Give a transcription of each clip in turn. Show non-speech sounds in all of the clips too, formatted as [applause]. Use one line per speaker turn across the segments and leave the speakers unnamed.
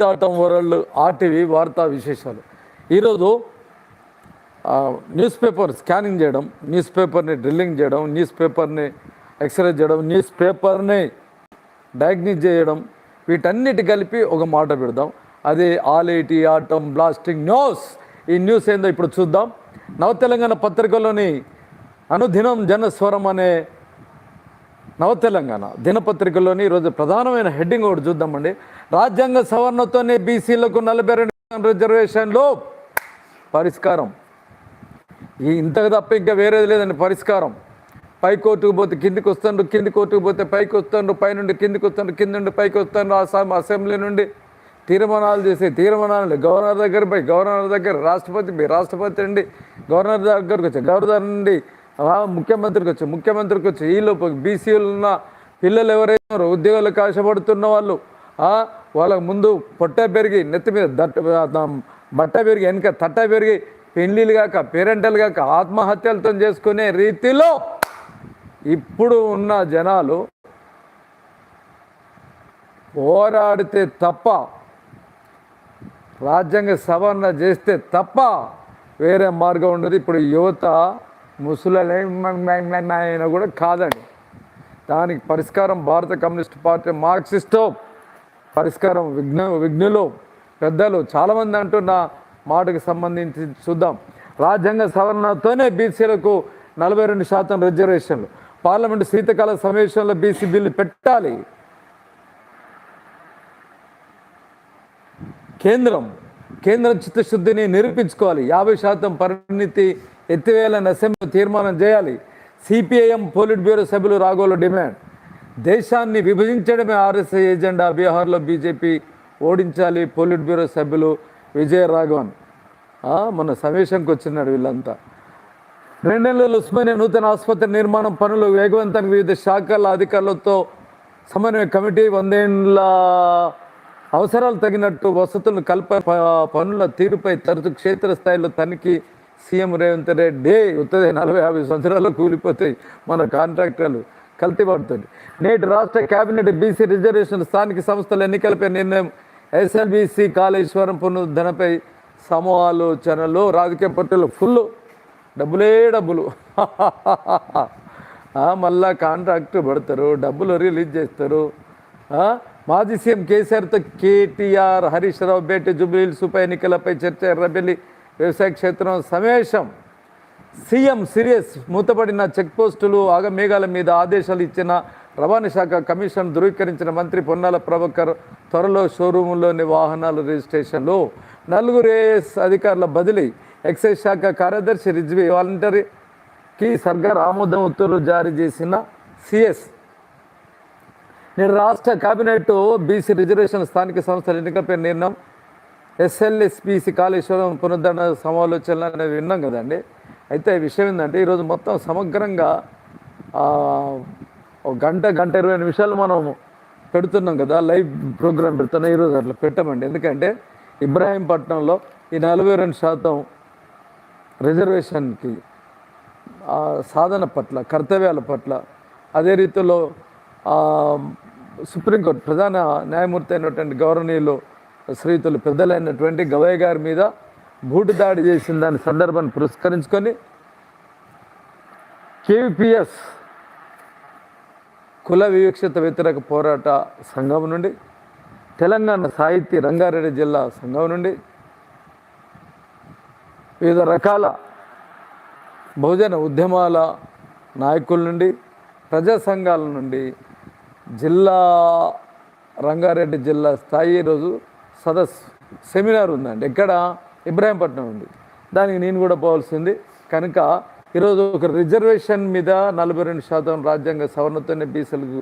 టాటం world RTV వార్తా విశేషాలు. ఈరోజు న్యూస్ పేపర్ స్కానింగ్ చేయడం న్యూస్ పేపర్ని డ్రిల్లింగ్ చేయడం న్యూస్ పేపర్ని ఎక్స్రే చేయడం న్యూస్ పేపర్ని డయాగ్నిస్ చేయడం వీటన్నిటి కలిపి ఒక మాట పెడదాం. అది ఆలేటి ఆటం బ్లాస్టింగ్ న్యూస్ ఈ న్యూస్ ఏందో ఇప్పుడు చూద్దాం. నవ తెలంగాణ పత్రికలోని అనుదినం జనస్వరం అనే నవ తెలంగాణ దినపత్రికలోని ఈరోజు ప్రధానమైన హెడ్డింగ్ ఒకటి చూద్దామండి. రాజ్యాంగ సవరణతోనే బీసీలకు నలభై రెండు రిజర్వేషన్లో రిజర్వేషన్లు. పరిష్కారం. ఈ ఇంతకు తప్ప ఇంకా వేరేది లేదండి పరిష్కారం. పై కోర్టుకు పోతే కిందికి వస్తుండ్రు కింది కోర్టుకు పోతే పైకి వస్తుండ్రు పైనుండి కిందికి వస్తుండ్రు కింద నుండి పైకి వస్తుండ్రు అసెం అసెంబ్లీ నుండి తీర్మానాలు చేసే తీర్మానాలు గవర్నర్ దగ్గర పోయి గవర్నర్ దగ్గర రాష్ట్రపతి పోయి రాష్ట్రపతి నుండి గవర్నర్ దగ్గరకు వచ్చి గవర్నర్ నుండి ముఖ్యమంత్రికి వచ్చి ముఖ్యమంత్రికి వచ్చి ఈలోపు బీసీలు ఉన్న పిల్లలు ఎవరైతే ఉద్యోగాలకు ఆశపడుతున్న వాళ్ళు వాళ్ళకు ముందు పొట్ట పెరిగి నెత్తి మీద దట్ట బట్ట పెరిగి వెనక తట్ట పెరిగి పెళ్ళిళ్ళు కాక పేరెంటలు కాక ఆత్మహత్యలతో చేసుకునే రీతిలో ఇప్పుడు ఉన్న జనాలు పోరాడితే తప్ప రాజ్యాంగ సవరణ చేస్తే తప్ప వేరే మార్గం ఉండదు. ఇప్పుడు యువత ముసలైన కూడా కాదండి. దానికి పరిష్కారం భారత కమ్యూనిస్ట్ పార్టీ మార్క్సిస్టో పరిష్కారం విఘ్న విఘ్నులు పెద్దలు చాలామంది అంటున్న మాటకు సంబంధించి చూద్దాం. రాజ్యాంగ సవరణతోనే బీసీలకు నలభై రెండు శాతం రిజర్వేషన్లు పార్లమెంటు శీతకాల సమావేశంలో బీసీ బిల్లు పెట్టాలి. కేంద్రం కేంద్రం చిత్తశుద్ధిని నిరూపించుకోవాలి. యాభై శాతం పరిణితి ఎత్తివేయాలని అసెంబ్లీ తీర్మానం చేయాలి. సిపిఐఎం పోలిట్ బ్యూరో సభ్యులు రాఘోలు డిమాండ్. దేశాన్ని విభజించడమే ఆర్ఎస్ఐ ఎజెండా. బీహార్లో బీజేపీ ఓడించాలి. పోలిట్ బ్యూరో సభ్యులు విజయ రాఘవన్. మన మొన్న సమావేశంకి వచ్చినాడు వీళ్ళంతా. రెండేళ్ళలో ఉస్మానియా నూతన ఆసుపత్రి నిర్మాణం పనులు వేగవంతానికి వివిధ శాఖల అధికారులతో సమన్వయ కమిటీ వందేండ్ల అవసరాలు తగినట్టు వసతులు కల్ప ప- పనుల తీరుపై తరచు క్షేత్రస్థాయిలో తనిఖీ సీఎం రేవంత్ రెడ్డి. ఉత్తదే నలభై యాభై సంవత్సరాలు కూలిపోతాయి మన కాంట్రాక్టర్లు. కల్తీ పడుతుంది. నేటి రాష్ట్ర కేబినెట్ బీసీ రిజర్వేషన్ స్థానిక సంస్థల ఎన్నికలపై నిర్ణయం ఎస్ఎల్బీసీ కాళేశ్వరం పునరుద్ధరణపై సమాలోచనలు రాజకీయ పార్టీలు ఫుల్ డబ్బులే డబ్బులు. మళ్ళా కాంట్రాక్ట్ పడతారు డబ్బులు రిలీజ్ చేస్తారు. మాజీ సీఎం కేసీఆర్తో కేటీఆర్ హరీష్ రావు భేటీ జుబ్లీహిల్స్ ఉప ఎన్నికలపై చర్చ ఎర్రబెల్లి వ్యవసాయ క్షేత్రం సమావేశం. సీఎం సీరియస్ మూతపడిన చెక్ పోస్టులు ఆగమేఘాల మీద ఆదేశాలు ఇచ్చిన రవాణా శాఖ కమిషన్ ధృవీకరించిన మంత్రి పొన్నాల ప్రభాకర్ త్వరలో షోరూముల్లోని వాహనాల రిజిస్ట్రేషన్లు నలుగురు ఏఎస్ అధికారుల బదిలీ. ఎక్సైజ్ శాఖ కార్యదర్శి రిజ్వి వాలంటరీకి సర్కార్ ఆమోదం ఉత్తర్వులు జారీ చేసిన సిఎస్. నేడు రాష్ట్ర కేబినెట్ బీసీ రిజర్వేషన్ స్థానిక సంస్థల ఎన్నికలపై నిర్ణయం. ఎస్ఎల్ఎస్బీసీ కాళేశ్వరం పునరుద్ధరణ సమాలోచనలు అనేవి విన్నాం కదండి. అయితే ఈ విషయం ఏంటంటే ఈరోజు మొత్తం సమగ్రంగా ఒక గంట గంట ఇరవై నిమిషాలు మనం పెడుతున్నాం కదా లైవ్ ప్రోగ్రామ్ పెడుతున్నాం ఈరోజు అట్లా పెట్టమండి. ఎందుకంటే ఇబ్రాహీంపట్నంలో ఈ నలభై రెండు శాతం రిజర్వేషన్కి ఆ సాధన పట్ల కర్తవ్యాల పట్ల అదే రీతిలో సుప్రీంకోర్టు ప్రధాన న్యాయమూర్తి అయినటువంటి గౌరవనీయులు శ్రీతులు పెద్దలైనటువంటి గవయ్య గారి మీద బూటు దాడి చేసిన దాని సందర్భాన్ని పురస్కరించుకొని కేవీపీఎస్ కుల వివక్షత వ్యతిరేక పోరాట సంఘం నుండి తెలంగాణ సాహితీ రంగారెడ్డి జిల్లా సంఘం నుండి వివిధ రకాల బహుజన ఉద్యమాల నాయకుల నుండి ప్రజా సంఘాల నుండి జిల్లా రంగారెడ్డి జిల్లా స్థాయి ఈరోజు సదస్సు సెమినార్ ఉందండి. ఎక్కడ? ఇబ్రాహీంపట్నం ఉంది. దానికి నేను కూడా పోవాల్సింది. కనుక ఈరోజు ఒక రిజర్వేషన్ మీద నలభై రెండు శాతం రాజ్యాంగ సవరణతోనే బీసీలకు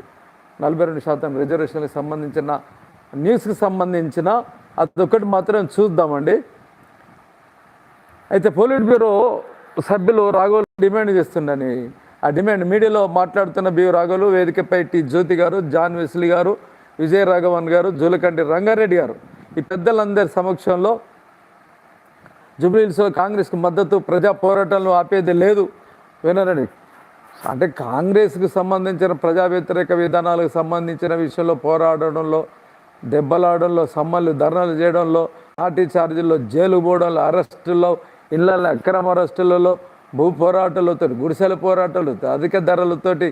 నలభై రెండు శాతం రిజర్వేషన్కి సంబంధించిన న్యూస్కి సంబంధించిన అదొకటి మాత్రం చూద్దామండి. అయితే పోలిట్ బ్యూరో సభ్యులు రాఘవులు డిమాండ్ చేస్తుండని ఆ డిమాండ్ మీడియాలో మాట్లాడుతున్న బి రాఘవులు వేదికపై టి జ్యోతి గారు జాన్ వెస్లీ గారు విజయ రాఘవన్ గారు జూలకంటి రంగారెడ్డి గారు. ఈ పెద్దలందరి సమక్షంలో జూబ్లీహిల్స్లో కాంగ్రెస్కు మద్దతు ప్రజా పోరాటాలను ఆపేది లేదు. వినరండి అంటే కాంగ్రెస్కు సంబంధించిన ప్రజా వ్యతిరేక విధానాలకు సంబంధించిన విషయంలో పోరాడడంలో దెబ్బలాడంలో సమ్మలు ధర్నాలు చేయడంలో లాఠీ ఛార్జీల్లో జైలు పోవడంలో అరెస్టుల్లో ఇళ్ళ అక్రమ అరెస్టులలో భూ పోరాటాలతో గుడిసెల పోరాటాలు అధిక ధరలతోటి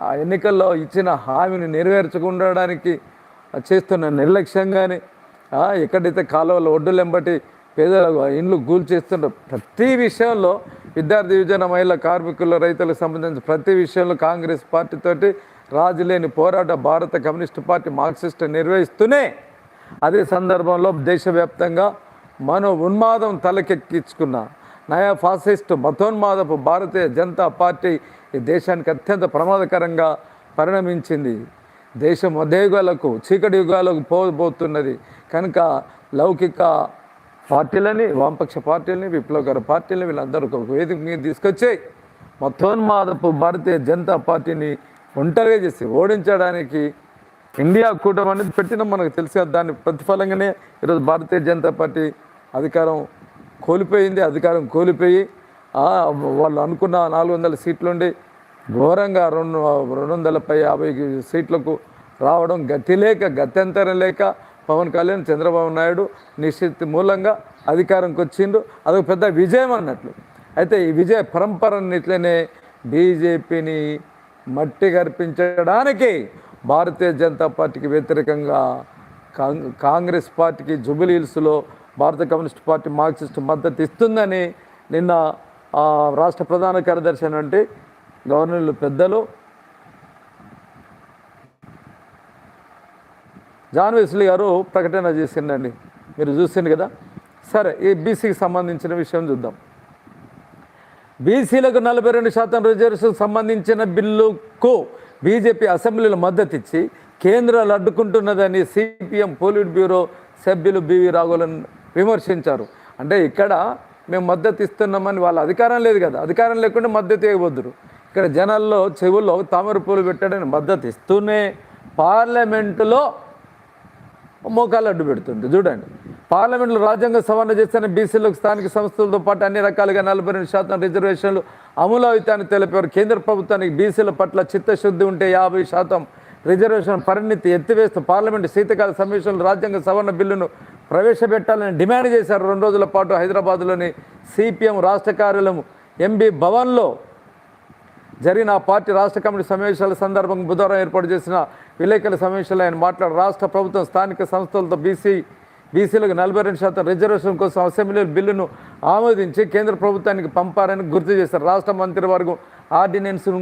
ఆ ఎన్నికల్లో ఇచ్చిన హామీని నెరవేర్చకుండడానికి చేస్తున్న నిర్లక్ష్యం కానీ ఎక్కడైతే కాలువలు ఒడ్డులెంబటి పేదలకు ఇండ్లు కూల్చేస్తున్న ప్రతి విషయంలో విద్యార్థి విజయన మహిళా కార్మికుల రైతులకు సంబంధించిన ప్రతి విషయంలో కాంగ్రెస్ పార్టీతోటి రాజులేని పోరాట భారత కమ్యూనిస్టు పార్టీ మార్క్సిస్ట్ నిర్వహిస్తూనే అదే సందర్భంలో దేశవ్యాప్తంగా మనో ఉన్మాదం తలకెక్కించుకున్న నయా ఫాసిస్ట్ మతోన్మాదపు భారతీయ జనతా పార్టీ ఈ దేశానికి అత్యంత ప్రమాదకరంగా పరిణమించింది. దేశం మధ్యయుగాలకు చీకటి యుగాలకు పోబోతున్నది. కనుక లౌకిక పార్టీలని వామపక్ష పార్టీలని విప్లవకర పార్టీలని వీళ్ళందరూ ఒక వేదిక మీద తీసుకొచ్చి మొత్తోన్మాదపు భారతీయ జనతా పార్టీని ఒంటరిగా చేసి ఓడించడానికి ఇండియా కూటమి అనేది పెట్టిన మనకు తెలుసు కదా. దాని ప్రతిఫలంగానే ఈరోజు భారతీయ జనతా పార్టీ అధికారం కోల్పోయింది అధికారం కోల్పోయి వాళ్ళు అనుకున్న నాలుగు వందల సీట్లుండి ఘోరంగా రెండు రెండు వందలపై యాభై సీట్లకు రావడం గతి లేక గత్యంతరం లేక పవన్ కళ్యాణ్ చంద్రబాబు నాయుడు నిశ్చిత మూలంగా అధికారంకి వచ్చిండు అదొక పెద్ద విజయం అన్నట్లు. అయితే ఈ విజయ పరంపరని ఇట్లనే బీజేపీని మట్టి గర్పించడానికి భారతీయ జనతా పార్టీకి వ్యతిరేకంగా కాంగ్రెస్ పార్టీకి జుబిలీల్స్లో భారత కమ్యూనిస్ట్ పార్టీ మార్క్సిస్ట్ మద్దతు ఇస్తుందని నిన్న రాష్ట్ర ప్రధాన కార్యదర్శి అంటే గవర్నర్లు పెద్దలు జాన్ వెస్లీ గారు ప్రకటన చేసిండండి. మీరు చూసిండు కదా? సరే ఈ బీసీకి సంబంధించిన విషయం చూద్దాం. బీసీలకు నలభై రెండు శాతం రిజర్వేషన్ సంబంధించిన బిల్లుకు బీజేపీ అసెంబ్లీలో మద్దతు ఇచ్చి కేంద్రాలు అడ్డుకుంటున్నదని సిపిఎం పోలిట్ బ్యూరో సభ్యులు బివి రాఘులను విమర్శించారు. అంటే ఇక్కడ మేము మద్దతు ఇస్తున్నామని వాళ్ళ అధికారం లేదు కదా. అధికారం లేకుండా మద్దతు ఇవ్వద్దురు ఇక్కడ జనాల్లో చెవుల్లో తామర పూలు పెట్టడానికి మద్దతు ఇస్తూనే పార్లమెంటులో మోకాలు అడ్డు పెడుతుంది చూడండి. పార్లమెంట్లో రాజ్యాంగ సవరణ చేస్తేనే బీసీలకు స్థానిక సంస్థలతో పాటు అన్ని రకాలుగా నలభై రెండు శాతం రిజర్వేషన్లు అమలు అవుతాయని తెలిపారు కేంద్ర ప్రభుత్వానికి బీసీల పట్ల చిత్తశుద్ధి ఉంటే యాభై శాతం రిజర్వేషన్ పరిణితి ఎత్తివేస్తూ పార్లమెంటు శీతకాల సమావేశంలో రాజ్యాంగ సవరణ బిల్లును ప్రవేశపెట్టాలని డిమాండ్ చేశారు. రెండు రోజుల పాటు హైదరాబాద్లోని సిపిఎం రాష్ట్ర కార్యాలయం ఎంబీ భవన్లో జరిగిన ఆ పార్టీ రాష్ట్ర కమిటీ సమావేశాల సందర్భంగా బుధవారం ఏర్పాటు చేసిన విలేకరుల సమావేశంలో ఆయన మాట్లాడు రాష్ట్ర ప్రభుత్వం స్థానిక సంస్థలతో బీసీ బీసీలకు నలభై రెండు శాతం రిజర్వేషన్ కోసం అసెంబ్లీ బిల్లును ఆమోదించి కేంద్ర ప్రభుత్వానికి పంపారని గుర్తు చేశారు. రాష్ట్ర మంత్రివర్గం ఆర్డినెన్స్ను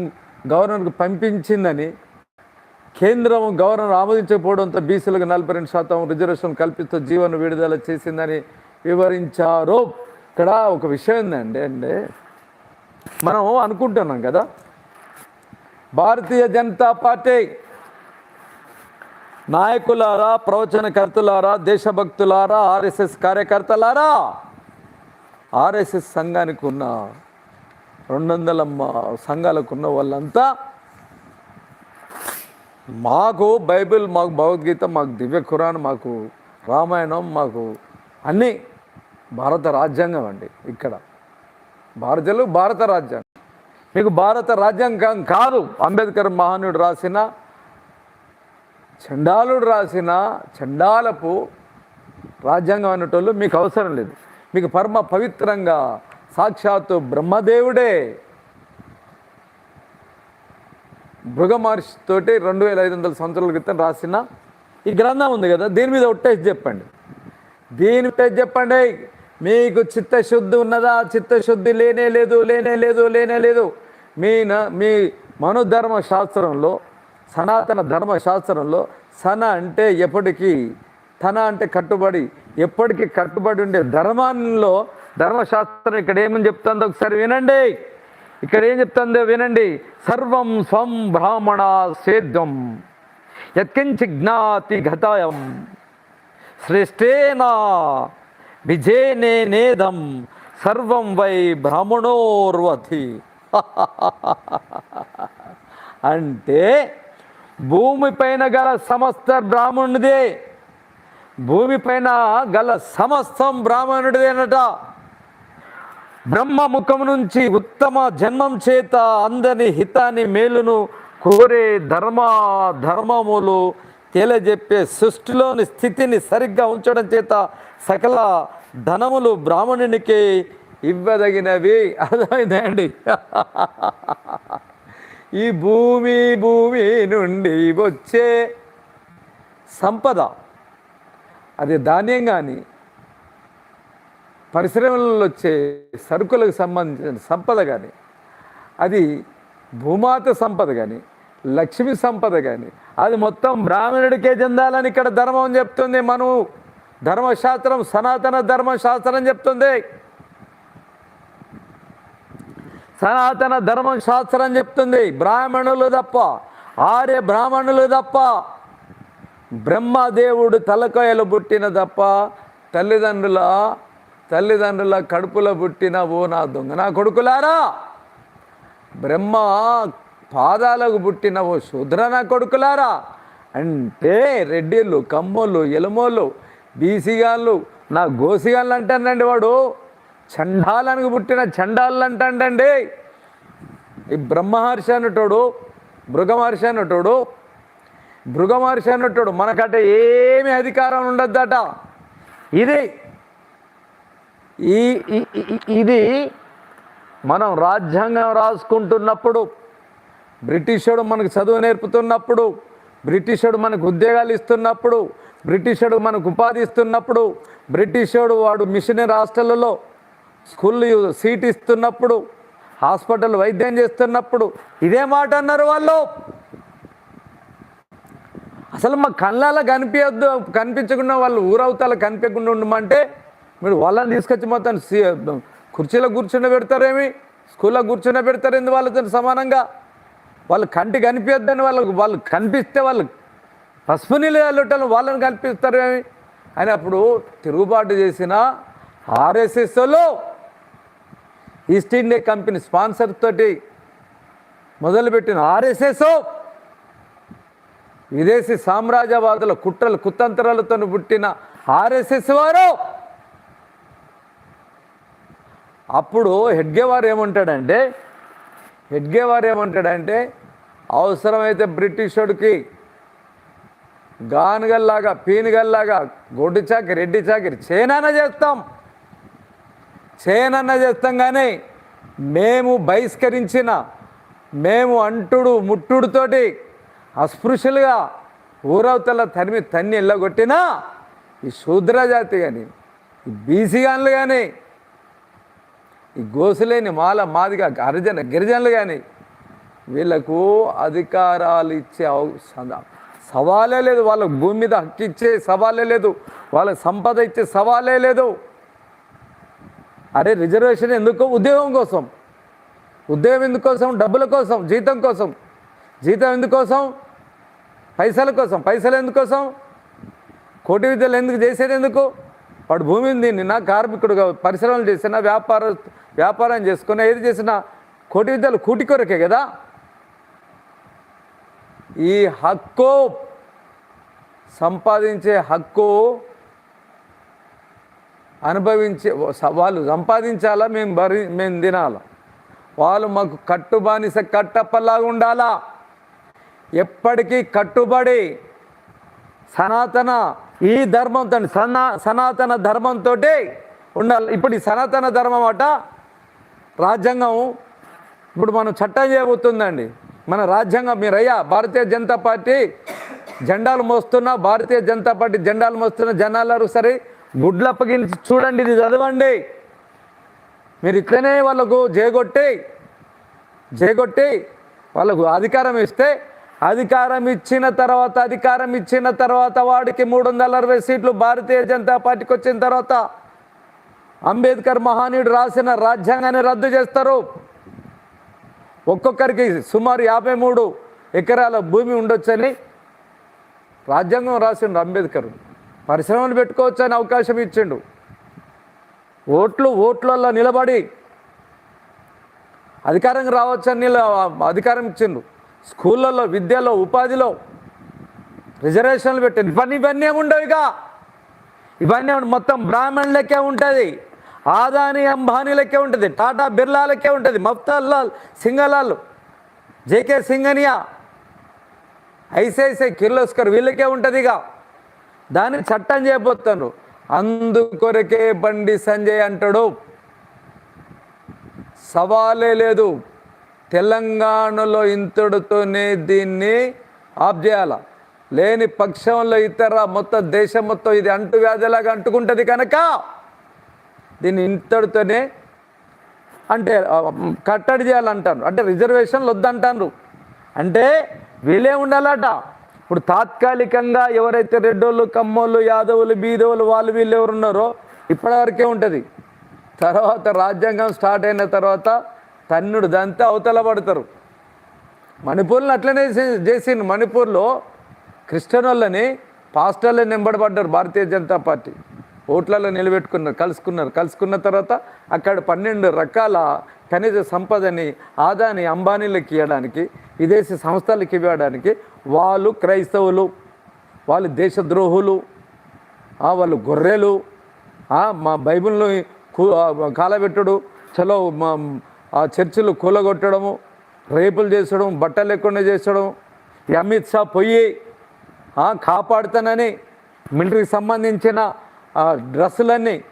గవర్నర్కు పంపించిందని కేంద్రం గవర్నర్ ఆమోదించకపోవడంతో బీసీలకు నలభై రెండు శాతం రిజర్వేషన్ కల్పిస్తూ జీవన విడుదల చేసిందని వివరించారు. ఇక్కడ ఒక విషయం ఏందండి అండి మనం అనుకుంటున్నాం కదా భారతీయ జనతా పార్టీ నాయకులారా ప్రవచనకర్తలారా దేశభక్తులారా ఆర్ఎస్ఎస్ కార్యకర్తలారా? ఆర్ఎస్ఎస్ సంఘానికి ఉన్న రెండు వందల సంఘాలకు ఉన్న వాళ్ళంతా మాకు బైబిల్ మాకు భగవద్గీత మాకు దివ్య ఖురాన్ మాకు రామాయణం మాకు అన్నీ భారత రాజ్యాంగం అండి ఇక్కడ. భారతీయులు భారత రాజ్యాంగం. మీకు భారత రాజ్యాంగం కాదు. అంబేద్కర్ మహానుడు రాసిన చండాలుడు రాసిన చండాలపు రాజ్యాంగం అనేటోళ్ళు మీకు అవసరం లేదు. మీకు పరమ పవిత్రంగా సాక్షాత్తు బ్రహ్మదేవుడే. భృగ మహర్షితోటి రెండు వేల ఐదు వందల సంవత్సరాల క్రితం రాసిన ఈ గ్రంథం ఉంది కదా దీని మీద ఒట్టేసి చెప్పండి. దీని టెస్ట్ చెప్పండి. మీకు చిత్తశుద్ధి ఉన్నదా? చిత్తశుద్ధి లేనే లేదు లేనే లేదు లేనే లేదు. మీ న- మీ మనోధర్మ శాస్త్రంలో సనాతన ధర్మ శాస్త్రంలో సన అంటే ఎప్పటికీ తన అంటే కట్టుబడి ఎప్పటికీ కట్టుబడి ఉండే ధర్మాల్లో ధర్మశాస్త్రం ఇక్కడ ఏమని చెప్తుందో ఒకసారి వినండి. ఇక్కడ ఏం చెప్తుందో వినండి. సర్వం స్వం బ్రాహ్మణ సేద్యం యత్కించి జ్ఞాతి గతాయం శ్రేష్టేనా విజేనే నేదం సర్వం వై బ్రాహ్మణోర్వతి [laughs] అంటే భూమిపైన గల సమస్త బ్రాహ్మణుడిదే భూమిపైన గల సమస్తం బ్రాహ్మణుడిదేనట బ్రహ్మ ముఖం నుంచి ఉత్తమ జన్మం చేత అందరి హితాన్ని మేలును కోరే ధర్మ ధర్మములు తెలియజెప్పే సృష్టిలోని స్థితిని సరిగ్గా ఉంచడం చేత సకల ధనములు బ్రాహ్మణునికి ఇవ్వదగినవి. అర్థమైందండి [laughs] ఈ భూమి భూమి నుండి వచ్చే సంపద. అది ధాన్యం కానీ పరిశ్రమలలో వచ్చే సరుకులకు సంబంధించిన సంపద కానీ అది భూమాత సంపద కానీ లక్ష్మి సంపద కానీ అది మొత్తం బ్రాహ్మణుడికే చెందాలని ఇక్కడ ధర్మం చెప్తుంది మను. ధర్మశాస్త్రం సనాతన ధర్మశాస్త్రం చెప్తుంది. సనాతన ధర్మశాస్త్రం చెప్తుంది. బ్రాహ్మణులు తప్ప ఆర్య బ్రాహ్మణులు తప్ప బ్రహ్మదేవుడు తలకాయలు పుట్టిన తప్ప తల్లిదండ్రుల తల్లిదండ్రుల కడుపులో పుట్టిన ఓ నా దొంగ. నా కొడుకులారా బ్రహ్మ పాదాలకు పుట్టిన ఓ శూద్ర నా కొడుకులారా. అంటే రెడ్డిళ్ళు కమ్మోళ్ళు ఎలుమోళ్ళు బీసీగాళ్ళు నా గోసిగాళ్ళు అంటానండి వాడు. చండాలకు పుట్టిన చండాలు ఈ బ్రహ్మహర్షి అన్నటోడు మృగమహర్షి అన్నటోడు మృగమహర్షి అన్నటోడు మనకట ఏమి అధికారం ఉండద్దట. ఇది ఈ ఇది మనం రాజ్యాంగం రాసుకుంటున్నప్పుడు బ్రిటిషోడు మనకు చదువు నేర్పుతున్నప్పుడు బ్రిటిషోడు మనకు ఉద్యోగాలు ఇస్తున్నప్పుడు బ్రిటిషోడు మనకు ఉపాధి ఇస్తున్నప్పుడు బ్రిటిషోడు వాడు మిషనరీ హాస్టళ్ళలో స్కూల్లో సీట్ ఇస్తున్నప్పుడు హాస్పిటల్ వైద్యం చేస్తున్నప్పుడు ఇదే మాట అన్నారు వాళ్ళు. అసలు మా కళ్ళాల కనిపించద్దు కనిపించకుండా వాళ్ళు ఊరవుతాల కనిపించకుండా ఉండమంటే మీరు వాళ్ళని తీసుకొచ్చి మొత్తం కుర్చీలో కూర్చుని పెడతారేమి? స్కూల్లో కూర్చుని పెడతారు ఎందు వాళ్ళతో సమానంగా? వాళ్ళు కంటి కనిపించద్దని వాళ్ళకు వాళ్ళు కనిపిస్తే వాళ్ళు పసుపు నీళ్ళు వెళ్ళటం వాళ్ళని కనిపిస్తారేమి? అని అప్పుడు తిరుగుబాటు చేసిన ఆర్ఎస్ఎస్లో ఈస్ట్ ఇండియా కంపెనీ స్పాన్సర్ తోటి మొదలుపెట్టిన ఆర్ఎస్ఎస్ విదేశీ సామ్రాజ్యవాదుల కుట్రలు కుతంత్రాలతో పుట్టిన ఆర్ఎస్ఎస్ వారు. అప్పుడు హెడ్గేవారు ఏమంటాడంటే హెడ్గేవారు ఏమంటాడంటే అవసరమైతే బ్రిటిషోడికి గానుగల్లాగా పీనుగల్లాగా గొడ్డు చాకిరి రెడ్డి చాకిరి చేనన్న చేస్తాం. చేయనన్న చేస్తాం కానీ మేము బహిష్కరించిన మేము అంటుడు ముట్టుడుతోటి అస్పృశ్యులుగా ఊరవతల తరిమి తన్ని ఎల్లగొట్టినా ఈ శూద్ర జాతి కానీ ఈ బీసీగాన్లు కానీ ఈ గోసులేని మాల మాదిగా గరిజన గిరిజనులు కానీ వీళ్ళకు అధికారాలు ఇచ్చే సవాలే లేదు. వాళ్ళకు భూమి మీద హక్కు ఇచ్చే సవాలే లేదు. వాళ్ళకి సంపద ఇచ్చే సవాలే లేదు. అరే రిజర్వేషన్ ఎందుకు? ఉద్యోగం కోసం. ఉద్యోగం ఎందుకోసం డబ్బుల కోసం జీతం కోసం. జీతం ఎందుకోసం పైసల కోసం. పైసలు ఎందుకోసం కోటి విద్యలు ఎందుకు? చేసేది ఎందుకు? వాడు భూమిని దీన్ని కార్మికుడుగా పరిశ్రమలు చేసినా వ్యాపార వ్యాపారం చేసుకున్నా ఏది చేసినా? కోటి విద్యలు కూటి కొరకే కదా? ఈ హక్కు సంపాదించే హక్కు అనుభవించే వాళ్ళు సంపాదించాలా మేము భరి మేము తినాలా? వాళ్ళు మాకు కట్టుబానిస కట్టప్పలాగా ఉండాలా? ఎప్పటికీ కట్టుబడి సనాతన ఈ ధర్మంతో సనా సనాతన ధర్మంతో ఉండాలి. ఇప్పుడు ఈ సనాతన ధర్మం అట రాజ్యాంగం ఇప్పుడు మనం చట్టం చేయబోతుందండి. మన రాజ్యాంగం మీరయ్యా భారతీయ జనతా పార్టీ జెండాలు మోస్తున్నా భారతీయ జనతా పార్టీ జెండాలు మోస్తున్న జనాలు సరే గుడ్లు అప్పగించి చూడండి ఇది చదవండి. మీరు ఇట్లనే వాళ్ళకు జేగొట్టి జేగొట్టి వాళ్ళకు అధికారం ఇస్తే అధికారం ఇచ్చిన తర్వాత అధికారం ఇచ్చిన తర్వాత వాడికి మూడు వందల అరవై సీట్లు భారతీయ జనతా పార్టీకి వచ్చిన తర్వాత అంబేద్కర్ మహానీయుడు రాసిన రాజ్యాంగాన్ని రద్దు చేస్తారు. ఒక్కొక్కరికి సుమారు యాభై మూడు ఎకరాల భూమి ఉండొచ్చని రాజ్యాంగం రాసిండు అంబేద్కర్. పరిశ్రమలు పెట్టుకోవచ్చు అని అవకాశం ఇచ్చిండు. ఓట్లు ఓట్లలో నిలబడి అధికారం రావచ్చని అధికారం ఇచ్చిండు. స్కూళ్ళల్లో విద్యలో ఉపాధిలో రిజర్వేషన్లు పెట్టిండు. ఇవన్నీ ఇవన్నీ ఏమి ఉండవు ఇక. ఇవన్నీ మొత్తం బ్రాహ్మణులకే ఉంటుంది. ఆదాని అంబానీలకే ఉంటుంది. టాటా బిర్లాలకే ఉంటుంది. మఫ్తాల్లాల్ సింగలాల్ జేకే సింగనియా ఐసిఐసిఐ కిర్లోస్కర్ వీళ్ళకే ఉంటుంది ఇక. దాన్ని చట్టం చేయబోతాను అందుకొరకే బండి సంజయ్ అంటాడు. సవాలే లేదు. తెలంగాణలో ఇంతటితోనే దీన్ని ఆఫ్ చేయాల? లేని పక్షంలో ఇతర మొత్తం దేశం మొత్తం ఇది అంటువ్యాధిలాగా అంటుకుంటుంది కనుక దీన్ని ఇంతటితోనే అంటే కట్టడి చేయాలంటారు. అంటే రిజర్వేషన్లు వద్దంటారు. అంటే వీళ్ళే ఉండాలట. ఇప్పుడు తాత్కాలికంగా ఎవరైతే రెడ్డోళ్ళు కమ్మోళ్ళు యాదవులు బీదవులు వాళ్ళు వీళ్ళు ఎవరు ఉన్నారో ఇప్పటివరకే ఉంటుంది. తర్వాత రాజ్యాంగం స్టార్ట్ అయిన తర్వాత తన్నుడు దంతా అవతల పడతారు. మణిపూర్లో అట్లనే చేసి- చేసిండు. మణిపూర్లో క్రిస్టియన్ వాళ్ళని పాస్టర్లని నింబడబడ్డారు భారతీయ జనతా పార్టీ. ఓట్లలో నిలబెట్టుకున్నారు కలుసుకున్నారు. కలుసుకున్న తర్వాత అక్కడ పన్నెండు రకాల ఖనిజ సంపదని ఆదాని అంబానీలకు ఇవ్వడానికి విదేశీ సంస్థలకు ఇవ్వడానికి వాళ్ళు క్రైస్తవులు వాళ్ళు దేశద్రోహులు వాళ్ళు గొర్రెలు మా బైబిల్ని కాలబెట్టడు కాలబెట్టుడు చలో మా ఆ చర్చిలు కూలగొట్టడము రేపులు చేసడం బట్టలు లేకుండా చేసడం అమిత్ షా పొయ్యి కాపాడుతానని మిలిటరీకి సంబంధించిన ఆ, డ్రెస్సులన్నీ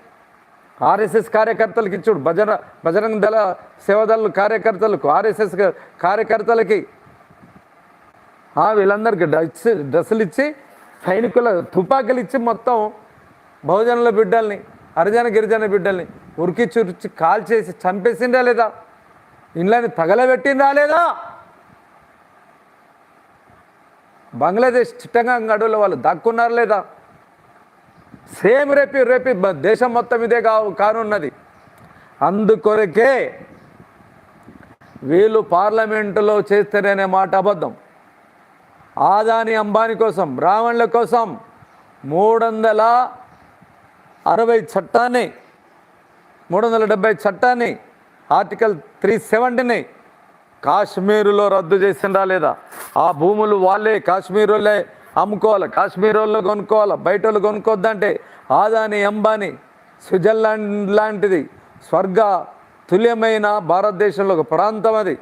ఆర్ఎస్ఎస్ కార్యకర్తలకు ఇచ్చుడు. భజన భజరంగ దళ సేవదళ కార్యకర్తలకు ఆర్ఎస్ఎస్ కార్యకర్తలకి. ఆ, వీళ్ళందరికీ డ్రెస్ డ్రెస్సులు ఇచ్చి సైనికుల తుపాకులు ఇచ్చి మొత్తం బహుజనుల బిడ్డల్ని హరిజన గిరిజన బిడ్డల్ని ఉరికి చురిచి కాల్చేసి చంపేసిందా లేదా? ఇండ్లని తగలబెట్టిందా లేదా? బంగ్లాదేశ్ చిట్టంగా అడవుల వాళ్ళు దాక్కున్నారు లేదా? సేమ్ రేపి రేపి దేశం మొత్తం ఇదే కా కానున్నది. అందుకొరకే వీళ్ళు పార్లమెంటులో చేస్తారనే మాట అబద్ధం. ఆదాని అంబానీ కోసం బ్రాహ్మణుల కోసం మూడు వందల అరవై చట్టాన్ని మూడు వందల డెబ్బై చట్టాన్ని ఆర్టికల్ త్రీ సెవెంటీని కాశ్మీరులో రద్దు చేసిందా లేదా? ఆ భూములు వాళ్ళే కాశ్మీరులే అమ్ముకోవాలి? కాశ్మీర్ వాళ్ళు కొనుక్కోవాలి? బయట వాళ్ళు కొనుక్కోవద్దంటే ఆదాని అంబానీ స్విట్జర్లాండ్ లాంటిది స్వర్గ తుల్యమైన భారతదేశంలో ఒక ప్రాంతం అది.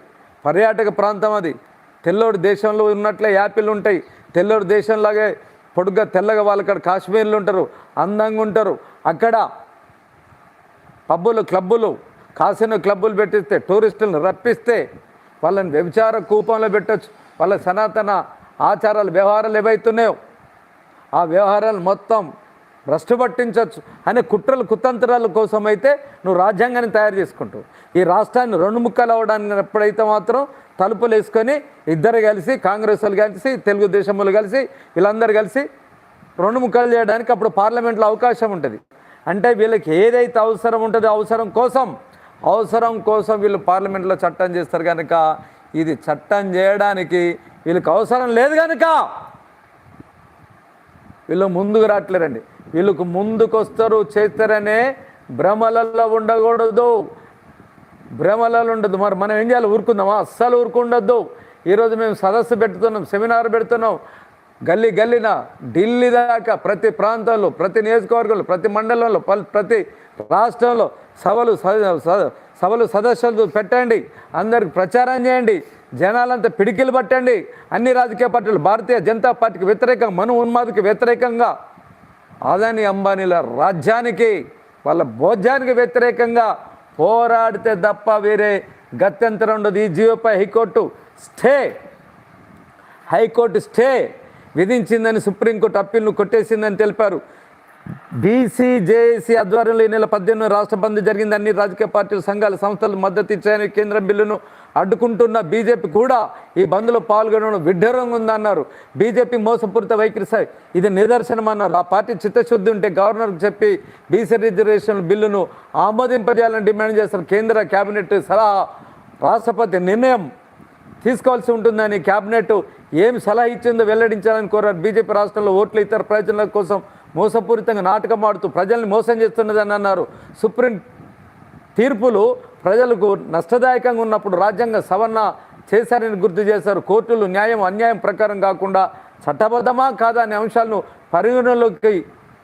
పర్యాటక ప్రాంతం అది. తెల్లోడు దేశంలో ఉన్నట్లే యాపిల్ ఉంటాయి. తెల్లోడు దేశంలాగే పొడుగ్గా తెల్లగా వాళ్ళు అక్కడ కాశ్మీర్లు ఉంటారు. అందంగా ఉంటారు. అక్కడ పబ్బులు క్లబ్బులు కాసిన క్లబ్బులు పెట్టిస్తే టూరిస్టులను రప్పిస్తే వాళ్ళని వ్యభిచార కూపంలో పెట్టచ్చు. వాళ్ళ సనాతన ఆచారాలు వ్యవహారాలు ఏవైతున్నాయో ఆ వ్యవహారాలు మొత్తం భ్రష్టు పట్టించవచ్చు అనే కుట్రలు కుతంత్రాల కోసం అయితే నువ్వు రాజ్యాంగాన్ని తయారు చేసుకుంటావు. ఈ రాష్ట్రాన్ని రెండు ముక్కలు అవడానికి ఎప్పుడైతే మాత్రం తలుపులు వేసుకొని ఇద్దరు కలిసి కాంగ్రెస్ వాళ్ళు కలిసి తెలుగుదేశం వాళ్ళు కలిసి వీళ్ళందరూ కలిసి రెండు ముక్కలు చేయడానికి అప్పుడు పార్లమెంట్లో అవకాశం ఉంటుంది. అంటే వీళ్ళకి ఏదైతే అవసరం ఉంటుందో అవసరం కోసం అవసరం కోసం వీళ్ళు పార్లమెంట్లో చట్టం చేస్తారు కనుక ఇది చట్టం చేయడానికి వీళ్ళకి అవసరం లేదు కనుక వీళ్ళు ముందుకు రావట్లేరండి. వీళ్ళకు ముందుకు వస్తారు చేస్తారనే భ్రమలలో ఉండకూడదు. భ్రమలలో ఉండదు. మరి మనం ఏం చేయాలి? ఊరుకుందామా? అస్సలు ఊరుకుండద్దు. ఈరోజు మేము సదస్సు పెడుతున్నాం సెమినార్ పెడుతున్నాం. గల్లీ గల్లీన ఢిల్లీ దాకా ప్రతి ప్రాంతంలో ప్రతి నియోజకవర్గంలో ప్రతి మండలంలో ప్రతి రాష్ట్రంలో సభలు స- సభలు సదస్సులు పెట్టండి. అందరికి ప్రచారం చేయండి. జనాలంతా పిడికిలు పట్టండి. అన్ని రాజకీయ పార్టీలు భారతీయ జనతా పార్టీకి వ్యతిరేకంగా మను ఉన్మాదికి వ్యతిరేకంగా అదాని అంబానీల రాజ్యానికి వాళ్ళ భోజ్యానికి వ్యతిరేకంగా పోరాడితే తప్ప వేరే గత్యంతరం ఉండదు ఈ జీవోపై high court stay high court stay విధించిందని supreme court అప్పీల్ను కొట్టేసిందని తెలిపారు. బీసీ జేఏసీ ఆధ్వర్యంలో ఈ నెల పద్దెనిమిది రాష్ట్ర బంద్ జరిగింది. అన్ని రాజకీయ పార్టీలు సంఘాల సంస్థలు మద్దతు ఇచ్చాయని కేంద్రం బిల్లును అడ్డుకుంటున్న బీజేపీ కూడా ఈ బంద్లో పాల్గొనడం విడ్డరంగా ఉందన్నారు. బీజేపీ మోసపూరిత వైఖరి సాయి ఇది నిదర్శనం అన్నారు ఆ పార్టీ చిత్తశుద్ధి ఉంటే గవర్నర్కు చెప్పి బీసీ రిజర్వేషన్ బిల్లును ఆమోదింపజేయాలని డిమాండ్ చేస్తారు కేంద్ర కేబినెట్ సలహా రాష్ట్రపతి నిర్ణయం తీసుకోవాల్సి ఉంటుందని కేబినెట్ ఏం సలహా ఇచ్చిందో వెల్లడించాలని కోరారు. బీజేపీ రాష్ట్రంలో ఓట్లు ఇతర ప్రయోజనాల కోసం మోసపూరితంగా నాటకం ఆడుతూ ప్రజల్ని మోసం చేస్తున్నదని అన్నారు. సుప్రీం తీర్పులు ప్రజలకు నష్టదాయకంగా ఉన్నప్పుడు రాజ్యాంగ సవరణ చేశారని గుర్తు చేశారు. కోర్టులు న్యాయం అన్యాయం ప్రకారం కాకుండా చట్టబద్ధమా కాదా అనే అంశాలను పరిగణలోకి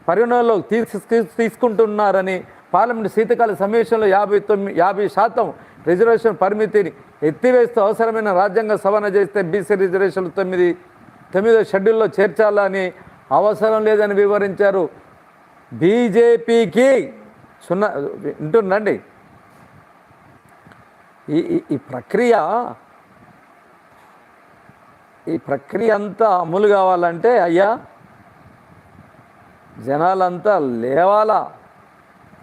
పరిగణలోకి తీసు తీసుకుంటున్నారని పార్లమెంట్ శీతకాల సమావేశంలో యాభై తొమ్మిది యాభై శాతం రిజర్వేషన్ పరిమితిని ఎత్తివేస్తూ అవసరమైన రాజ్యాంగ సవరణ చేస్తే బీసీ రిజర్వేషన్లు తొమ్మిది తొమ్మిదో షెడ్యూల్లో చేర్చాలని అవసరం లేదని వివరించారు. బీజేపీకి సున్నా వింటుండండి ఈ ఈ- ప్రక్రియ ఈ ప్రక్రియ అంతా అమలు కావాలంటే అయ్యా జనాలంతా లేవాలా?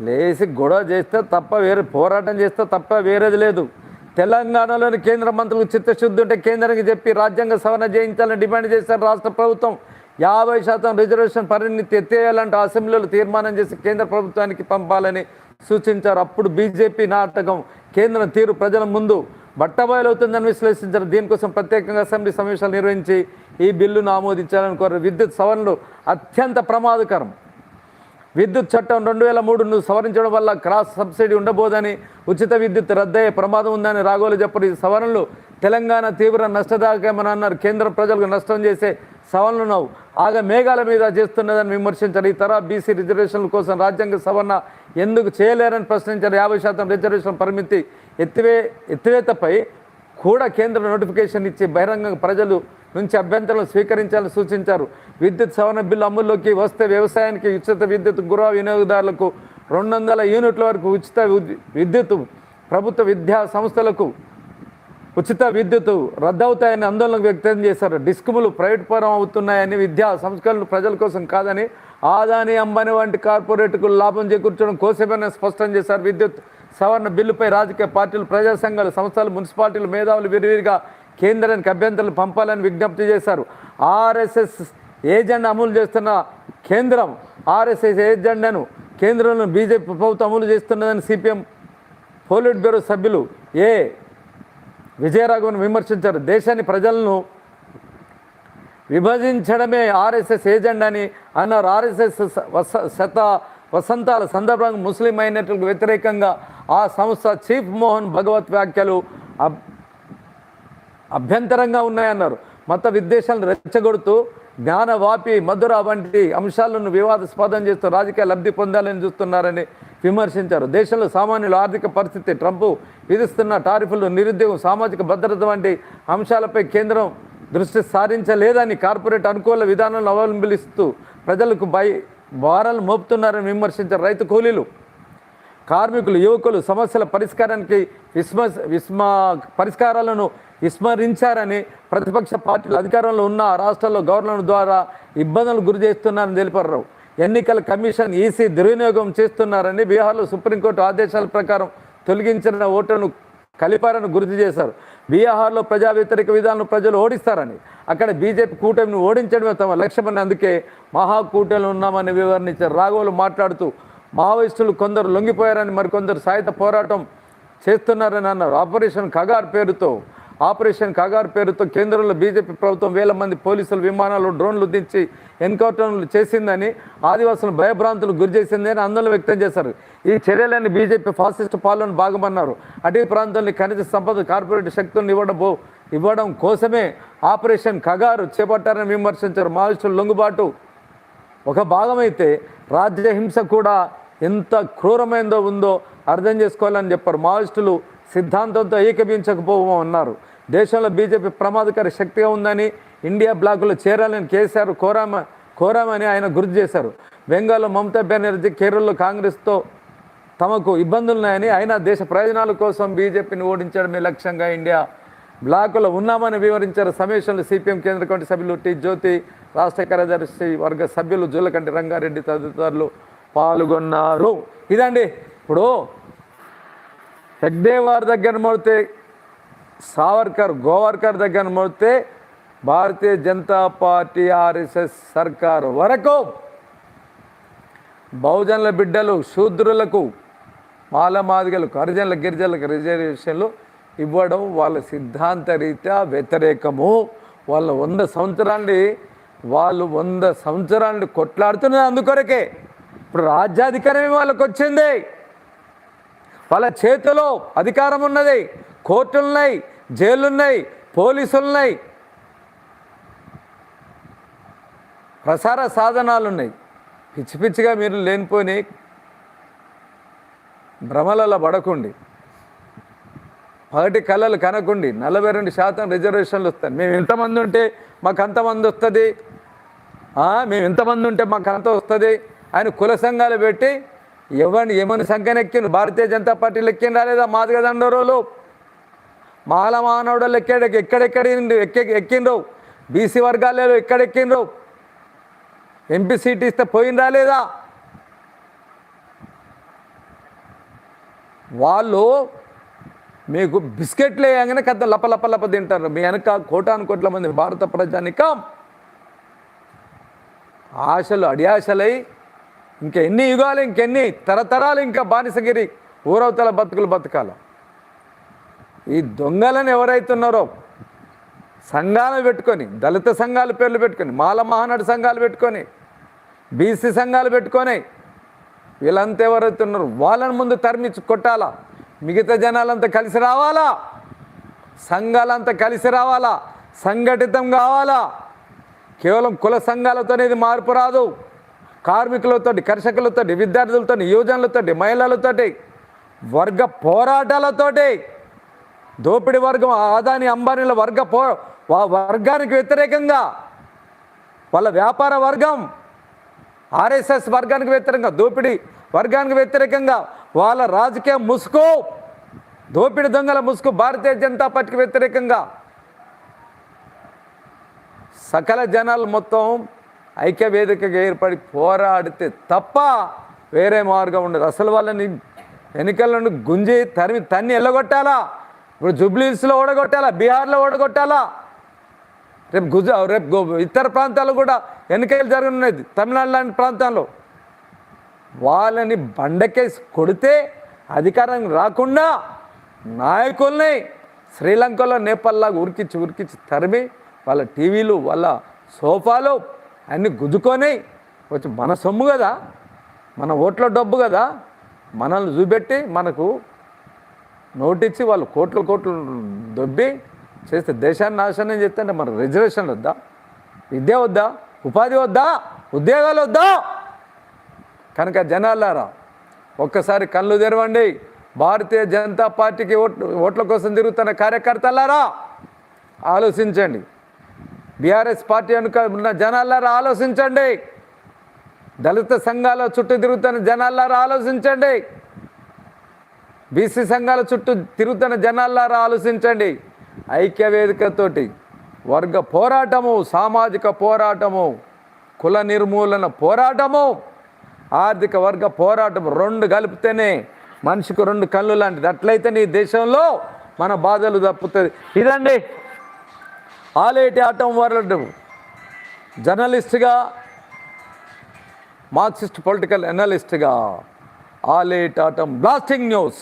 లేచి గొడవ చేస్తే తప్ప వేరే పోరాటం చేస్తే తప్ప వేరేది లేదు. తెలంగాణలోని కేంద్ర మంత్రులకు చిత్తశుద్ధి ఉంటే కేంద్రానికి చెప్పి రాజ్యాంగ సవరణ చేయించాలని డిమాండ్ చేశారు రాష్ట్ర ప్రభుత్వం. యాభై శాతం రిజర్వేషన్ పరిణితి ఎత్తేయాలంటూ అసెంబ్లీలో తీర్మానం చేసి కేంద్ర ప్రభుత్వానికి పంపాలని సూచించారు. అప్పుడు బీజేపీ నాటకం కేంద్రం తీరు ప్రజల ముందు బట్టబయలవుతుందని విశ్లేషించారు. దీనికోసం ప్రత్యేకంగా అసెంబ్లీ సమావేశాలు నిర్వహించి ఈ బిల్లును ఆమోదించాలని కోరారు. విద్యుత్ సవరణలు అత్యంత ప్రమాదకరం. విద్యుత్ చట్టం రెండు వేల మూడును సవరించడం వల్ల క్రాస్ సబ్సిడీ ఉండబోదని ఉచిత విద్యుత్ రద్దయ్యే ప్రమాదం ఉందని రాఘోలు చెప్పారు. ఈ సవరణలు తెలంగాణ తీవ్ర నష్టదాయకమని అన్నారు. కేంద్ర ప్రజలకు నష్టం చేసే సవరణలను ఆగ మేఘాల మీద చేస్తున్నదని విమర్శించారు. ఈ తర బీసీ రిజర్వేషన్ల కోసం రాజ్యాంగ సవరణ ఎందుకు చేయలేరని ప్రశ్నించారు. యాభై శాతం రిజర్వేషన్ పరిమితి ఎత్తివే ఎత్తివేతపై కూడా కేంద్ర నోటిఫికేషన్ ఇచ్చి బహిరంగ ప్రజలు నుంచి అభ్యంతరాలు స్వీకరించాలని సూచించారు. విద్యుత్ సవరణ బిల్లు అమల్లోకి వస్తే వ్యవసాయానికి ఉచిత విద్యుత్ గృహ వినియోగదారులకు రెండు వందల యూనిట్ల వరకు ఉచిత విద్యుత్ ప్రభుత్వ విద్యా సంస్థలకు ఉచిత విద్యుత్ రద్దవుతాయని ఆందోళన వ్యక్తం చేశారు. డిస్కుములు ప్రైవేట్ పరం అవుతున్నాయని విద్యా సంస్కరణలు ప్రజల కోసం కాదని ఆదాని అంబానీ వంటి కార్పొరేట్కు లాభం చేకూర్చడం కోసమని స్పష్టం చేశారు. విద్యుత్ సవరణ బిల్లుపై రాజకీయ పార్టీలు ప్రజా సంఘాలు సంస్థలు మున్సిపాలిటీలు మేధావులు విరివిరిగా కేంద్రానికి అభ్యంతరాలు పంపాలని విజ్ఞప్తి చేశారు. ఆర్ఎస్ఎస్ ఏజెండా అమలు చేస్తున్న కేంద్రం ఆర్ఎస్ఎస్ ఏజెండాను కేంద్రంలో బీజేపీ ప్రభుత్వం అమలు చేస్తున్నదని సిపిఎం పోలిట్ బ్యూరో సభ్యులు ఏ విజయరాఘవన్ విమర్శించారు. దేశాన్ని ప్రజలను విభజించడమే ఆర్ఎస్ఎస్ ఏజెండా అని అన్నారు. ఆర్ఎస్ఎస్ వస శత వసంతాల సందర్భంగా ముస్లిం మైనార్టీలకు వ్యతిరేకంగా ఆ సంస్థ చీఫ్ మోహన్ భగవత్ వ్యాఖ్యలు అబ్- అభ్యంతరంగా ఉన్నాయన్నారు. మత విద్వేషాలను రెచ్చగొడుతూ జ్ఞానవాపి మధుర వంటి అంశాలను వివాదాస్పదం చేస్తూ రాజకీయ లబ్ధి పొందాలని చూస్తున్నారని విమర్శించారు. దేశంలో సామాన్యుల ఆర్థిక పరిస్థితి ట్రంప్ విధిస్తున్న టారిఫ్లు నిరుద్యోగం సామాజిక భద్రత వంటి అంశాలపై కేంద్రం దృష్టి సారించలేదని కార్పొరేట్ అనుకూల విధానాలను అవలంబిస్తూ ప్రజలకు బై భారాలు మోపుతున్నారని విమర్శించారు రైతు కూలీలు. కార్మికులు యువకులు సమస్యల పరిష్కారానికి విస్మ విస్మ పరిష్కారాలను విస్మరించారని ప్రతిపక్ష పార్టీలు అధికారంలో ఉన్న రాష్ట్రాల్లో గవర్నర్ ద్వారా ఇబ్బందులు గురి చేస్తున్నారని తెలిపారు. ఎన్నికల కమిషన్ ఈసీ దుర్వినియోగం చేస్తున్నారని బీహార్లో సుప్రీంకోర్టు ఆదేశాల ప్రకారం తొలగించిన ఓటును కలిపారని గుర్తు చేశారు. బీహార్లో ప్రజా వ్యతిరేక విధానం ప్రజలు ఓడిస్తారని అక్కడ బీజేపీ కూటమిని ఓడించడమే తమ లక్ష్యమని అందుకే మహాకూటమిలో ఉన్నామని వివరించారు రాఘవులు మాట్లాడుతూ మావోయిస్టులు కొందరు లొంగిపోయారని మరికొందరు సాయుధ పోరాటం చేస్తున్నారని అన్నారు. ఆపరేషన్ కగార్ పేరుతో ఆపరేషన్ కగార్ పేరుతో కేంద్రంలో బీజేపీ ప్రభుత్వం వేల మంది పోలీసులు విమానాలు డ్రోన్లు దించి ఎన్కౌంటర్లు చేసిందని ఆదివాసులను భయభ్రాంతులు గురి చేసిందని ఆందోళన వ్యక్తం చేశారు. ఈ చర్యలన్నీ బీజేపీ ఫాసిస్ట్ పాలన భాగమన్నారు అటవీ ప్రాంతాన్ని ఖనిజ సంపద కార్పొరేట్ శక్తులను ఇవ్వడం ఇవ్వడం కోసమే ఆపరేషన్ కగారు చేపట్టారని విమర్శించారు. మావోయిస్టుల లొంగుబాటు. ఒక భాగమైతే రాజ్యహింస కూడా ఎంత క్రూరమైందో ఉందో అర్థం చేసుకోవాలని చెప్పారు. మావోయిస్టులు సిద్ధాంతంతో ఏకీభించకపోవమన్నారు దేశంలో బీజేపీ ప్రమాదకర శక్తిగా ఉందని ఇండియా బ్లాకులో చేరాలని కేసీఆర్ కోరామ కోరామని ఆయన గుర్తు చేశారు. బెంగాల్లో మమతా బెనర్జీ కేరళలో కాంగ్రెస్తో తమకు ఇబ్బందులున్నాయని ఆయన దేశ ప్రయోజనాల కోసం బీజేపీని ఓడించడమే లక్ష్యంగా ఇండియా బ్లాకులో ఉన్నామని వివరించారు. సమావేశంలో సిపిఎం కేంద్ర కమిటీ సభ్యులు టి. జ్యోతి రాష్ట్ర కార్యదర్శి వర్గ సభ్యులు జూలకంటి రంగారెడ్డి తదితరులు పాల్గొన్నారు. ఇదండి ఇప్పుడు హెగ్డేవార్ దగ్గర మోడితే సావర్కర్ గోవర్కర్ దగ్గర మోడితే భారతీయ జనతా పార్టీ ఆర్ఎస్ఎస్ సర్కారు వరకు బహుజనుల బిడ్డలు శూద్రులకు మాలమాదిగలకు హరిజనుల గిరిజనులకు రిజర్వేషన్లు ఇవ్వడం వాళ్ళ సిద్ధాంత రీత్యా వ్యతిరేకము. వాళ్ళ వంద సంవత్సరాన్ని వాళ్ళు వంద సంవత్సరాన్ని కొట్లాడుతున్నది అందుకొరకే. ఇప్పుడు రాజ్యాధికారమే వాళ్ళకు వచ్చింది వాళ్ళ చేతిలో అధికారం ఉన్నది. కోర్టులున్నాయి జైలున్నాయి పోలీసులున్నాయి. ప్రసార సాధనాలు ఉన్నాయి పిచ్చి పిచ్చిగా మీరు లేనిపోని భ్రమలలో పడకండి. పగటి కళలు కనకుండి. నలభై రెండు శాతం రిజర్వేషన్లు వస్తాయి. మేము ఎంతమంది ఉంటే మాకు అంతమంది వస్తుంది. మేము ఎంతమంది ఉంటే మాకు అంత వస్తుంది ఆయన కుల సంఘాలు పెట్టి ఎవరిని ఏమని సంఖ్యను భారతీయ జనతా పార్టీలు ఎక్కిన రాలేదా మాదిగ దండోరోలు? మాల మానవుడు ఎక్కడ ఎక్కడెక్కడ ఎక్కి ఎక్కిండ్రు? బీసీ వర్గాలలో ఎక్కడెక్కిండ్రు? ఎంపీ సీట్ ఇస్తే పోయిందా లేదా? వాళ్ళు మీకు బిస్కెట్లు వేయగానే కథ లపలపలప తింటారు. మీ వెనక కోటాను కోట్ల మంది భారత ప్రజానికం. ఆశలు అడియాశలై ఇంకా ఎన్ని యుగాలు ఇంకెన్ని తరతరాలు ఇంకా బానిసగిరి ఊరవతల బతుకులు బతకాల. ఈ దొంగలను ఎవరైతున్నారో సంఘాలు పెట్టుకొని దళిత సంఘాల పేర్లు పెట్టుకొని మాల మహానాడు సంఘాలు పెట్టుకొని బీసీ సంఘాలు పెట్టుకొని వీళ్ళంతా ఎవరైతున్నారు వాళ్ళని ముందు తరిమించి కొట్టాలా? మిగతా జనాలంతా కలిసి రావాలా? సంఘాలంతా కలిసి రావాలా? సంఘటితం కావాలా? కేవలం కుల సంఘాలతోనే ఇది మార్పు రాదు. కార్మికులతోటి కర్షకులతోటి విద్యార్థులతో యువజనులతో మహిళలతోటి వర్గ పోరాటాలతోటి దోపిడి వర్గం ఆదాని అంబానీల వర్గ పో వర్గానికి వ్యతిరేకంగా వాళ్ళ వ్యాపార వర్గం ఆర్ఎస్ఎస్ వర్గానికి వ్యతిరేకంగా దోపిడీ వర్గానికి వ్యతిరేకంగా వాళ్ళ రాజకీయ ముసుగు దోపిడీ దొంగల ముసుగు భారతీయ జనతా పార్టీకి వ్యతిరేకంగా సకల జనాలు మొత్తం ఐక్య వేదికగా ఏర్పడి పోరాడితే తప్ప వేరే మార్గం ఉండదు. అసలు వాళ్ళని ఎన్నికల నుండి గుంజి తరిమి తన్ని ఎల్లగొట్టాలా? ఇప్పుడు జూబ్లీస్లో ఓడగొట్టాలా? బీహార్లో ఓడగొట్టాలా? రేపు గుజ రేపు ఇతర ప్రాంతాల్లో కూడా ఎన్నికలు జరగనున్నది తమిళనాడు లాంటి ప్రాంతాల్లో. వాళ్ళని బండకేసి కొడితే అధికారం రాకుండా నాయకుల్ని శ్రీలంకలో నేపాల్లాగా ఉరికిచ్చి ఉరికిచ్చి తరిమి వాళ్ళ టీవీలు వాళ్ళ సోఫాలు అన్నీ గుద్దుకొని వచ్చి మన సొమ్ము కదా? మన ఓట్ల డబ్బు కదా? మనల్ని చూపెట్టి మనకు నోటిచ్చి వాళ్ళు కోట్లు కోట్లు దొబ్బి చేస్తే దేశాన్ని నాశనం చేస్తే మన రిజర్వేషన్ వద్దా? విద్య వద్దా? ఉపాధి వద్దా? ఉద్యోగాలు వద్దా? కనుక జనాలారా ఒక్కసారి కళ్ళు తెరవండి. భారతీయ జనతా పార్టీకి ఓట్ ఓట్ల కోసం తిరుగుతున్న కార్యకర్తలారా ఆలోచించండి. బీఆర్ఎస్ పార్టీ అనుక ఉన్న జనాలారా ఆలోచించండి. దళిత సంఘాల చుట్టూ తిరుగుతున్న జనాలారా ఆలోచించండి. బీసీ సంఘాల చుట్టూ తిరుగుతున్న జనాల్లారా ఆలోచించండి. ఐక్య వేదికతోటి వర్గ పోరాటము సామాజిక పోరాటము కుల నిర్మూలన పోరాటము ఆర్థిక వర్గ పోరాటం రెండు కలిపితేనే మనిషికి రెండు కళ్ళు లాంటిది. అట్లయితే నీ దేశంలో మన బాధలు తప్పుతుంది. ఇదండి ఆలేటి ఆటం వరల్డ్. జర్నలిస్ట్గా మార్క్సిస్ట్ పొలిటికల్ అనలిస్ట్గా ఆలేట్ ఆటం బ్లాస్టింగ్ న్యూస్.